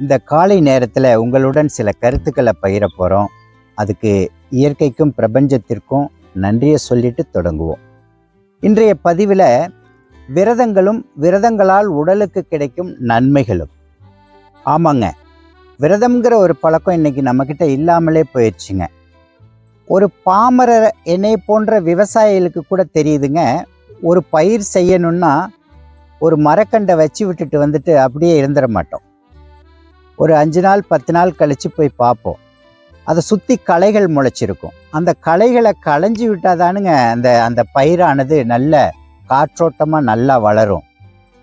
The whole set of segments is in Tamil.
இந்த காலை நேரத்தில் உங்களுடன் சில கருத்துக்களை பகிர போகிறோம் அதுக்கு இயற்கைக்கும் பிரபஞ்சத்திற்கும் நன்றியை சொல்லிட்டு தொடங்குவோம். இன்றைய பதிவில் விரதங்களும் விரதங்களால் உடலுக்கு கிடைக்கும் நன்மைகளும். ஆமாங்க. விரதம்ங்கிற ஒரு பழக்கம் இன்னைக்கு நம்மக்கிட்ட இல்லாமலே போயிடுச்சுங்க. ஒரு பாமர என்னை போன்ற விவசாயிகளுக்கு கூட தெரியுதுங்க. ஒரு பயிர் செய்யணும்னா ஒரு மரக்கண்டை வச்சு விட்டுட்டு வந்துட்டு அப்படியே இருந்துட மாட்டோம். ஒரு அஞ்சு நாள் பத்து நாள் கழித்து போய் பார்ப்போம். அதை சுற்றி களைகள் முளைச்சிருக்கும். அந்த களைகளை களைஞ்சி விட்டாதானுங்க அந்த அந்த பயிரானது நல்ல காற்றோட்டமாக நல்லா வளரும்.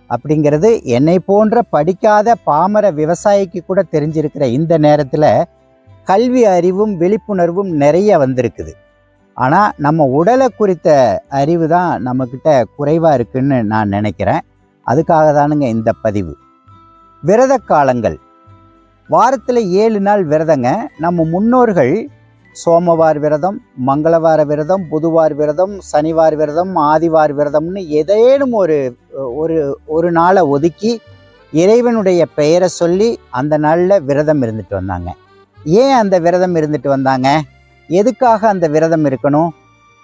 அப்படிங்கிறது என்னை போன்ற படிக்காத பாமர விவசாயிக்கு கூட தெரிஞ்சிருக்கிற இந்த நேரத்தில் கல்வி அறிவும் விழிப்புணர்வும் நிறைய வந்திருக்குது. ஆனால் நம்ம உடலை குறித்த அறிவு தான் நம்மக்கிட்ட குறைவாக இருக்குன்னு நான் நினைக்கிறேன். அதுக்காக தானுங்க இந்த பதிவு. விரத காலங்கள் வாரத்தில் ஏழு நாள் விரதங்க. நம்ம முன்னோர்கள் சோமவார் விரதம் மங்களவார விரதம் புதுவார் விரதம் சனிவார் விரதம் ஆதிவார் விரதம்னு ஏதேனும் ஒரு ஒரு ஒரு நாளை ஒதுக்கி இறைவனுடைய பெயரை சொல்லி அந்த நாளில் விரதம் இருந்துட்டு வந்தாங்க. ஏன் அந்த விரதம் இருந்துட்டு வந்தாங்க? எதுக்காக அந்த விரதம் இருக்கணும்?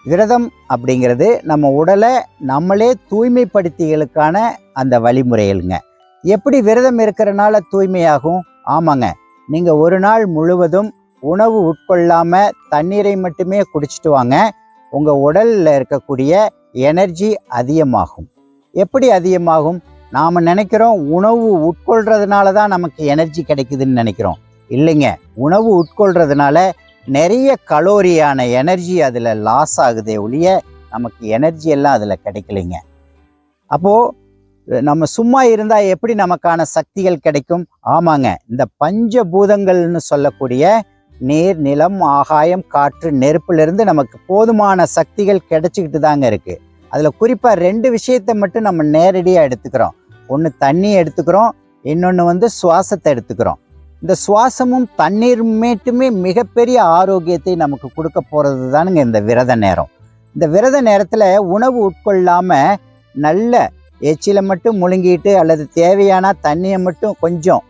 விரதம் அப்படிங்கிறது நம்ம உடலை நம்மளே தூய்மைப்படுத்திகளுக்கான அந்த வழிமுறைகளுங்க. எப்படி விரதம் இருக்கிறனால தூய்மையாகும்? ஆமாங்க. நீங்கள் ஒரு நாள் முழுவதும் உணவு உட்கொள்ளாமல் தண்ணீரை மட்டுமே குடிச்சிட்டு வாங்க. உங்கள் உடலில் இருக்கக்கூடிய எனர்ஜி அதிகமாகும். எப்படி அதிகமாகும்? நாம் நினைக்கிறோம் உணவு உட்கொள்றதுனால தான் நமக்கு எனர்ஜி கிடைக்குதுன்னு நினைக்கிறோம். இல்லைங்க. உணவு உட்கொள்றதுனால நிறைய கலோரியான எனர்ஜி அதில் லாஸ் ஆகுதே ஒழிய நமக்கு எனர்ஜி எல்லாம் அதில் கிடைக்கலைங்க. அப்போது நம்ம சும்மா இருந்தால் எப்படி நமக்கான சக்திகள் கிடைக்கும்? ஆமாங்க. இந்த பஞ்சபூதங்கள்னு சொல்லக்கூடிய நீர் நிலம் ஆகாயம் காற்று நெருப்புலேருந்து நமக்கு போதுமான சக்திகள் கிடைச்சிக்கிட்டு தாங்க இருக்குது அதில் குறிப்பாக ரெண்டு விஷயத்தை மட்டும் நம்ம நேரடியாக எடுத்துக்கிறோம். ஒன்று தண்ணி எடுத்துக்கிறோம் இன்னொன்று வந்து சுவாசத்தை எடுத்துக்கிறோம். இந்த சுவாசமும் தண்ணீர் மேட்டுமே மிகப்பெரிய ஆரோக்கியத்தை நமக்கு கொடுக்க போகிறது தானுங்க இந்த விரத நேரம். இந்த விரத நேரத்தில் உணவு உட்கொள்ளாமல் நல்ல எச்சில மட்டும் முழுங்கிட்டு அல்லது தேவையான தண்ணியை மட்டும் கொஞ்சம்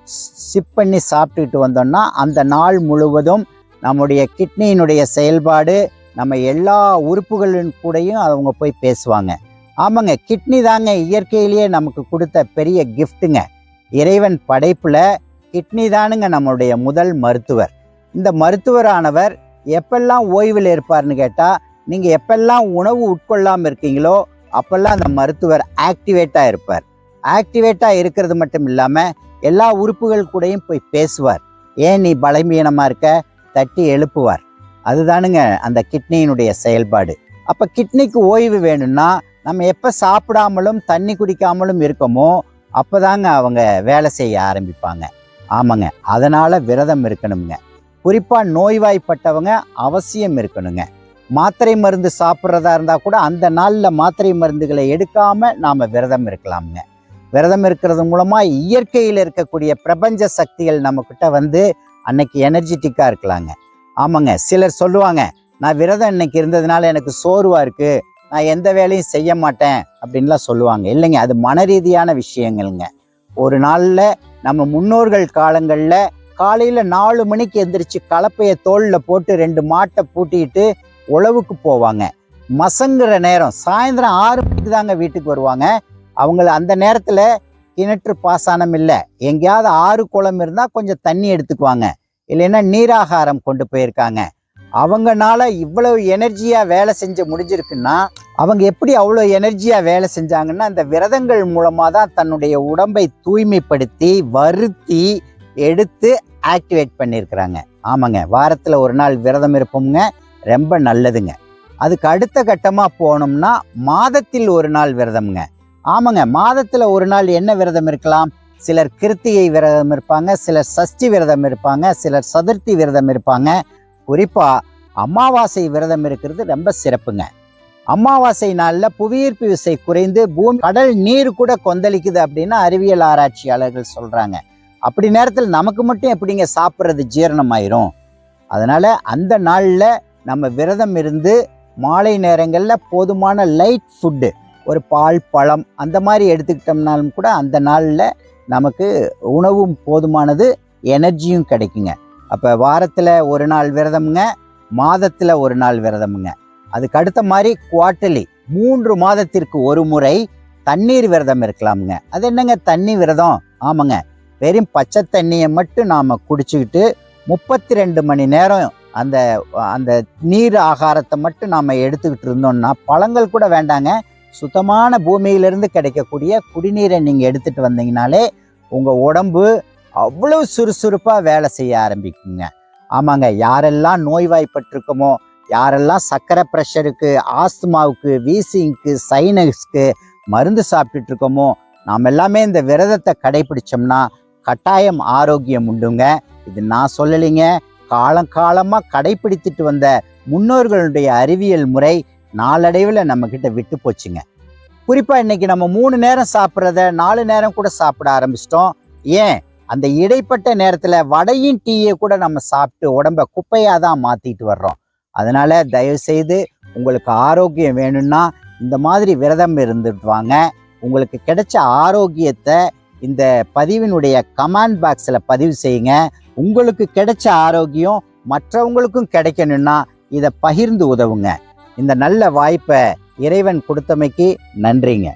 சிப் பண்ணி சாப்பிட்டுக்கிட்டு வந்தோம்னா அந்த நாள் முழுவதும் நம்முடைய கிட்னியினுடைய செயல்பாடு நம்ம எல்லா உறுப்புகளின் கூடயும் அவங்க போய் பேசுவாங்க. ஆமாங்க கிட்னி தாங்க இயற்கையிலேயே நமக்கு கொடுத்த பெரிய கிஃப்ட்டுங்க இறைவன் படைப்பில் கிட்னி தானுங்க நம்மளுடைய முதல் மருத்துவர். இந்த மருத்துவரானவர் எப்பெல்லாம் ஓய்வில் இருப்பார்னு கேட்டால் நீங்கள் எப்பெல்லாம் உணவு உட்கொள்ளாமல் இருக்கீங்களோ அப்பெல்லாம் அந்த மருத்துவர் ஆக்டிவேட்டாக இருப்பார். ஆக்டிவேட்டாக இருக்கிறது மட்டும் இல்லாமல் எல்லா உறுப்புகள் கூடயும் போய் பேசுவார். ஏன் நீ பலவீனமாக இருக்க? தட்டி எழுப்புவார். அதுதானுங்க அந்த கிட்னியினுடைய செயல்பாடு. அப்போ கிட்னிக்கு ஓய்வு வேணும்னா நம்ம எப்போ சாப்பிடாமலும் தண்ணி குடிக்காமலும் இருக்கோமோ அப்போதாங்க அவங்க வேலை செய்ய ஆரம்பிப்பாங்க. ஆமாங்க. அதனால் விரதம் இருக்கணுங்க. குறிப்பாக நோய்வாய்ப்பட்டவங்க அவசியம் இருக்கணுங்க. மாத்திரை மருந்து சாப்பிட்றதா இருந்தால் கூட அந்த நாளில் மாத்திரை மருந்துகளை எடுக்காமல் நாம் விரதம் இருக்கலாம்ங்க. விரதம் இருக்கிறது மூலமாக இயற்கையில் இருக்கக்கூடிய பிரபஞ்ச சக்திகள் நம்மக்கிட்ட வந்து அன்னைக்கு எனர்ஜெட்டிக்காக இருக்கலாங்க. ஆமாங்க சிலர் சொல்லுவாங்க நான் விரதம் இன்னைக்கு இருந்ததுனால எனக்கு சோர்வாக இருக்குது நான் எந்த வேலையும் செய்ய மாட்டேன். அப்படின்லாம் சொல்லுவாங்க. இல்லைங்க அது மன ரீதியான விஷயங்கள்ங்க. ஒரு நாளில் நம்ம முன்னோர்கள் காலங்களில் காலையில் நாலு மணிக்கு எந்திரிச்சு கலப்பையை தோளில் போட்டு ரெண்டு மாட்டை பூட்டிட்டு உழவுக்கு போவாங்க. மசங்குற நேரம் சாயந்தரம் ஆறு மணிக்கு தாங்க வீட்டுக்கு வருவாங்க. அவங்கள அந்த நேரத்தில் கிணற்று பாசனம் இல்லை. எங்கேயாவது ஆறு குளம் இருந்தால் கொஞ்சம் தண்ணி எடுத்துக்குவாங்க. இல்லைன்னா நீராகாரம் கொண்டு போயிருக்காங்க. அவங்கனால இவ்வளவு எனர்ஜியாக வேலை செஞ்சு முடிஞ்சிருக்குன்னா அவங்க எப்படி அவ்வளோ எனர்ஜியாக வேலை செஞ்சாங்கன்னா அந்த விரதங்கள் மூலமாக தான் தன்னுடைய உடம்பை தூய்மைப்படுத்தி வருத்தி எடுத்து ஆக்டிவேட் பண்ணியிருக்கிறாங்க. ஆமாங்க வாரத்தில் ஒரு நாள் விரதம் இருப்போம்ங்க. ரொம்ப நல்லதுங்க. அதுக்கு அடுத்த கட்டமாக போனோம்னா மாதத்தில் ஒரு நாள் விரதம்ங்க. ஆமாங்க மாதத்தில் ஒரு நாள் என்ன விரதம் இருக்கலாம்? சிலர் கிருத்திகை விரதம் இருப்பாங்க சிலர் சஷ்டி விரதம் இருப்பாங்க சிலர் சதுர்த்தி விரதம் இருப்பாங்க. குறிப்பாக அமாவாசை விரதம் இருக்கிறது ரொம்ப சிறப்புங்க. அமாவாசை நாளில் புவியீர்ப்பு விசை குறைந்து பூமி கடல் நீர் கூட கொந்தளிக்குது அப்படின்னு அறிவியல் ஆராய்ச்சியாளர்கள் சொல்கிறாங்க அப்படி நேரத்தில் நமக்கு மட்டும் எப்படிங்க சாப்பிட்றது ஜீரணமாயிரும்? அதனால் அந்த நாளில் நம்ம விரதம் இருந்து மாலை நேரங்களில் போதுமான லைட் ஃபுட்டு ஒரு பால் பழம் அந்த மாதிரி எடுத்துக்கிட்டோம்னாலும் கூட அந்த நாளில் நமக்கு உணவும் போதுமானது எனர்ஜியும் கிடைக்குங்க. அப்போ வாரத்தில் ஒரு நாள் விரதமுங்க மாதத்தில் ஒரு நாள் விரதமுங்க. அதுக்கு அடுத்த மாதிரி குவார்ட்டர்லி மூன்று மாதத்திற்கு ஒரு முறை தண்ணீர் விரதம் இருக்கலாமுங்க. அது என்னங்க? தண்ணி விரதம். ஆமாங்க. வெறும் பச்சை தண்ணியை மட்டும் நாம் குடிச்சுக்கிட்டு முப்பத்தி ரெண்டு மணி நேரம் அந்த அந்த நீர் ஆகாரத்தை மட்டும் நாம் எடுத்துக்கிட்டு இருந்தோம்னா பழங்கள் கூட வேண்டாங்க. சுத்தமான பூமியிலிருந்து கிடைக்கக்கூடிய குடிநீரை நீங்கள் எடுத்துகிட்டு வந்தீங்கனாலே உங்கள் உடம்பு அவ்வளோ சுறுசுறுப்பாக வேலை செய்ய ஆரம்பிக்குங்க. ஆமாங்க யாரெல்லாம் நோய்வாய்ப்பட்டிருக்கோமோ யாரெல்லாம் சர்க்கரை ப்ரெஷருக்கு ஆஸ்துமாவுக்கு வீசிங்க்கு சைனஸ்க்கு மருந்து சாப்பிட்டுட்டு இருக்கோமோ நாம் எல்லாமே இந்த விரதத்தை கடைபிடிச்சோம்னா கட்டாயம் ஆரோக்கியம் உண்டுங்க. இது நான் சொல்லலைங்க. காலங்காலமாக கடைபிடித்துட்டு வந்த முன்னோர்களுடைய அறிவியல் முறை நாளடைவில் நம்மக்கிட்ட விட்டு போச்சுங்க. குறிப்பாக இன்றைக்கி நம்ம மூணு நேரம் சாப்பிட்றத நாலு நேரம் கூட சாப்பிட ஆரம்பிச்சிட்டோம். ஏன்? அந்த இடைப்பட்ட நேரத்தில் வடையும் டீயை கூட நம்ம சாப்பிட்டு உடம்ப குப்பையாக தான் மாற்றிட்டு வர்றோம். அதனால் தயவுசெய்து உங்களுக்கு ஆரோக்கியம் வேணும்னா இந்த மாதிரி விரதம் இருந்துட்டு வாங்க. உங்களுக்கு கிடைச்ச ஆரோக்கியத்தை இந்த பதிவினுடைய கமெண்ட் பாக்ஸில் பதிவு செய்யுங்க. உங்களுக்கு கிடைச்ச ஆரோக்கியம் மற்றவங்களுக்கும் கிடைக்கணும்னா இதை பகிர்ந்து உதவுங்க. இந்த நல்ல வாய்ப்பை இறைவன் கொடுத்தமைக்கு நன்றிங்க.